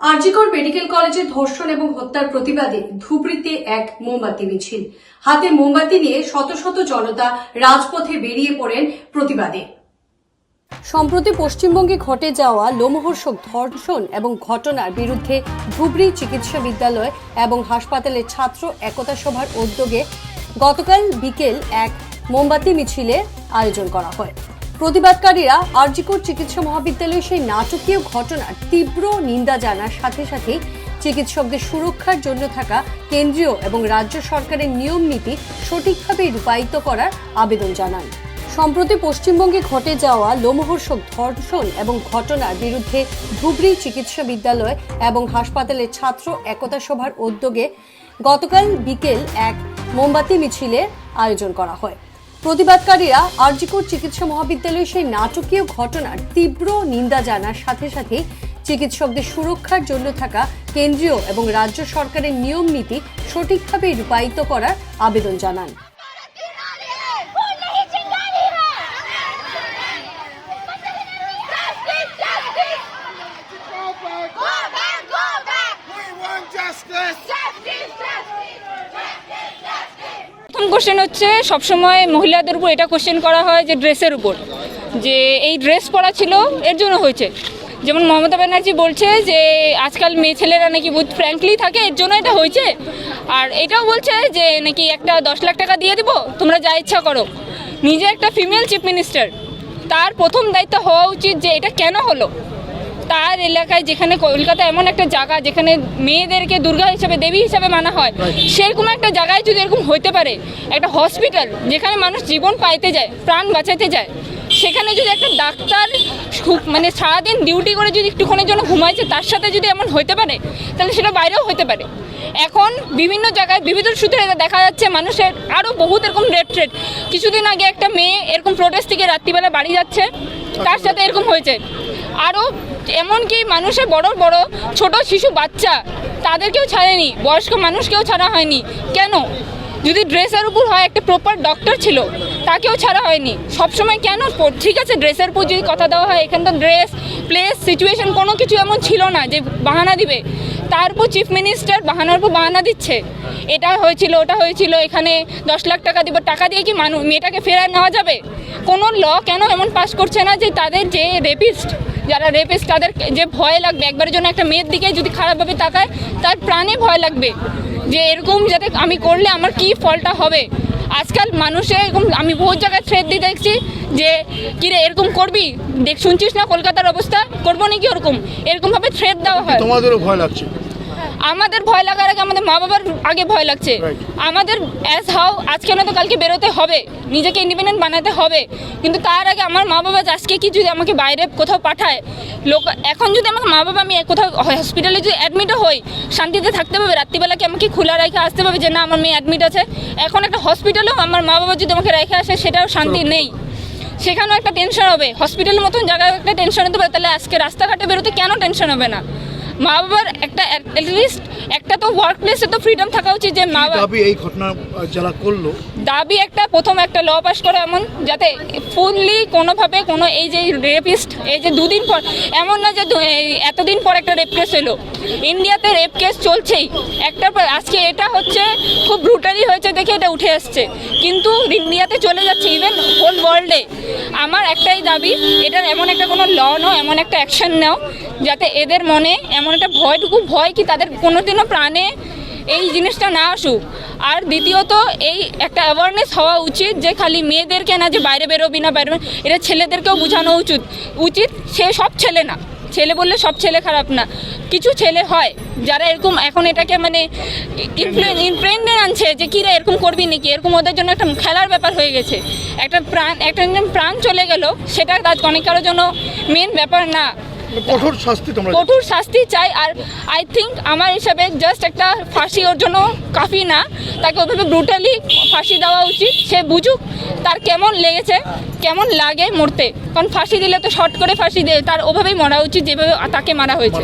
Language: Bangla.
আরজিকর মেডিকেল কলেজে ধর্ষণ এবং হত্যার প্রতিবাদে ধুবড়িতে এক মোমবাতি মিছিল। হাতে মোমবাতি নিয়ে শত শত জনতা রাজপথে বেরিয়ে পড়েন প্রতিবাদে। সম্প্রতি পশ্চিমবঙ্গে ঘটে যাওয়া লোমহর্ষক ধর্ষণ এবং ঘটনার বিরুদ্ধে ধুবড়ি চিকিৎসা বিদ্যালয় এবং হাসপাতালের ছাত্র একতা সভার উদ্যোগে গতকাল বিকেল এক মোমবাতি মিছিলের আয়োজন করা হয়। প্রতিবাদকারীরা আরজিকর চিকিৎসা মহাবিদ্যালয়ে সেই নাটকীয় ঘটনার তীব্র নিন্দা জানার সাথে সাথে চিকিৎসকদের সুরক্ষার জন্য থাকা কেন্দ্রীয় এবং রাজ্য সরকারের নিয়ম নীতি সঠিকভাবে রূপায়িত করার আবেদন জানান। সম্প্রতি পশ্চিমবঙ্গে ঘটে যাওয়া লোমহর্ষক ধর্ষণ এবং ঘটনার বিরুদ্ধে ধুবড়ি চিকিৎসা বিদ্যালয় এবং হাসপাতালের ছাত্র একতা সভার উদ্যোগে গতকাল বিকেল এক মোমবাতি মিছিলের আয়োজন করা হয়। প্রতিবাদকারীরা আরজিকোট চিকিৎসা মহাবিদ্যালয়ে সেই নাটকীয় ঘটনার তীব্র নিন্দা জানার সাথে সাথে চিকিৎসকদের সুরক্ষার জন্য থাকা কেন্দ্রীয় এবং রাজ্য সরকারের নিয়ম নীতি সঠিকভাবে রূপায়িত করার আবেদন জানান। কোশ্চেন হচ্ছে, সবসময় মহিলাদের উপর এটা কোশ্চেন করা হয় যে ড্রেসের উপর। যে এই ড্রেস পরা ছিল, এর জন্য হয়েছে। যেমন মমতা ব্যানার্জি বলছে যে, আজকাল মেয়ে ছেলেরা নাকি বহুত ফ্র্যাঙ্কলি থাকে, এর জন্য এটা হয়েছে। আর এটাও বলছে যে, নাকি একটা দশ লাখ টাকা দিয়ে দিব, তোমরা যা ইচ্ছা করো। নিজে একটা ফিমেল চিফ মিনিস্টার তার প্রথম দায়িত্ব হওয়া উচিত যে এটা কেন হলো? তার এলাকায় যেখানে কলকাতা এমন একটা জায়গা যেখানে মেয়েদেরকে দুর্গা হিসাবে দেবী হিসাবে মানা হয় সেরকম একটা জায়গায় যদি এরকম হইতে পারে একটা হসপিটাল যেখানে মানুষ জীবন পাইতে যায় প্রাণ বাঁচাতে যায় সেখানে যদি একটা ডাক্তার খুব মানে সারাদিন ডিউটি করে যদি একটুক্ষণের জন্য ঘুমাইছে তার সাথে যদি এমন হইতে পারে তাহলে সেটা বাইরেও হতে পারে। এখন বিভিন্ন জায়গায় বিভিন্ন সূত্রে দেখা যাচ্ছে মানুষের আরও বহুত এরকম রেড ট্রেড কিছুদিন আগে একটা মেয়ে এরকম প্রোটেস্ট থেকে রাত্রিবেলা বাড়ি যাচ্ছে তার সাথে এরকম হয়েছে। আরও এমনকি মানুষের বড় বড় ছোট শিশু বাচ্চা, তাদেরকেও ছাড়েনি, বয়স্ক মানুষকেও ছাড়া হয়নি। কেন? যদি ড্রেসের উপর হয় একটা প্রপার ডক্টর ছিল, তাকেও ছাড়া হয়নি। সবসময় কেন? ঠিক আছে, ড্রেসের উপর যদি কথা দেওয়া হয় এখানে তো ড্রেস প্লেস সিচুয়েশন কোনো কিছু এমন ছিল না যে বাহানা দিবে। তার উপর চিফ মিনিস্টার বাহানার উপর বাহানা দিচ্ছে। এটা হয়েছিল, ওটা হয়েছিল, এখানে দশ লাখ টাকা দিব, টাকা দিয়ে কি মানুষ মেয়েটাকে ফেরায় নেওয়া যাবে? কোনো ল কেন এমন পাস করছে না যে তাদের যে রেপিস্ট যারা রেপিস্ট তাদের যে ভয় লাগবে, একবারের জন্য একটা মেয়ের দিকে যদি খারাপভাবে তাকায়, তার প্রাণে ভয় লাগবে যে এরকম যাতে আমি করলে আমার কি ফলটা হবে। আজকাল মানুষে এরকম, আমি বহু জায়গায় থ্রেড দিয়ে দেখছি যে, কিরে, এরকম করবি? দেখ, শুনছিস না কলকাতার অবস্থা? করব নাকি ওরকম? এরকমভাবে থ্রেড দেওয়া হয়। তোমাদেরও ভয় লাগছে। আমাদের ভয় লাগার আগে আমাদের মা বাবার আগে ভয় লাগছে। আমাদের অ্যাজ হাও আজকে না তো কালকে বেরোতে হবে নিজেকে ইন্ডিপেন্ডেন্ট বানাতে হবে। কিন্তু তার আগে আমার মা বাবা আজকে কি যদি আমাকে বাইরে কোথাও পাঠায় লোক এখন যদি আমার মা বাবা আমি কোথাও হসপিটালে যদি অ্যাডমিটও হই শান্তিতে থাকতে পারবে রাত্রিবেলা কি আমাকে খোলা রেখে আসতে পারবে যে না আমার মেয়ে অ্যাডমিট আছে? এখন একটা হসপিটালেও আমার মা বাবা যদি আমাকে রেখে আসে সেটাও শান্তি নেই। সেখানেও একটা টেনশন হবে। হসপিটালের মতন জায়গায় একটা টেনশন হতে পারে তাহলে আজকে রাস্তাঘাটে বেরোতে কেন টেনশন হবে না? মা বাবার একটা অ্যাটলিস্ট একটা তো ওয়ার্ক প্লেসে তো ফ্রিডম থাকা উচিত যে মা বাবা দাবি এই ঘটনা যারা করল? দাবি একটা প্রথম একটা ল পাস করে এমন যাতে ফুললি কোনোভাবে কোনো এই যে রেপিস্ট এই যে দুদিন পর এমন না যে এতদিন পর একটা রেপ কেস এলো। ইন্ডিয়াতে রেপ কেস চলছেই। একটার পর আজকে এটা হচ্ছে খুব ব্রুটালি এটা উঠে আসছে। কিন্তু ইন্ডিয়াতে চলে যাচ্ছে ইভেন হোল ওয়ার্ল্ডে আমার একটাই দাবি, এটার এমন একটা কোনো ল নাও এমন একটা অ্যাকশন নাও, যাতে এদের মনে এমন একটা ভয়টুকু ভয় কি তাদের কোনোদিনও প্রাণে এই জিনিসটা না আসুক। আর দ্বিতীয়ত, এই একটা অ্যাওয়ারনেস হওয়া উচিত যে খালি মেয়েদেরকে না যে বাইরে বেরোবি না, বাইরে এটা ছেলেদেরকেও বোঝানো উচিত। উচিত সে সব ছেলে না। ছেলে বললে সব ছেলে খারাপ না। কিছু ছেলে হয় যারা এরকম এখন এটাকে মানে ইনফ্রেন্ডে আনছে যে কিরা এরকম করবি নাকি? এরকম ওদের জন্য একটা খেলার ব্যাপার হয়ে গেছে। একটা প্রাণ একটা প্রাণ চলে গেল সেটা তার অনেক কারোর জন্য মেন ব্যাপার না। কঠোর শাস্তি তোমরা কঠোর শাস্তি চাই আর আই থিঙ্ক আমার হিসাবে জাস্ট একটা ফাঁসি ওর জন্য কাফি না। তাকে ওভাবে ব্রুটালি ফাঁসি দেওয়া উচিত, সে বুঝুক তার কেমন লেগেছে, কেমন লাগে মরতে। কারণ ফাঁসি দিলে তো শর্ট করে ফাঁসি দেয়, তার ওভাবেই মরা উচিত, যেভাবে তাকে মারা হয়েছে।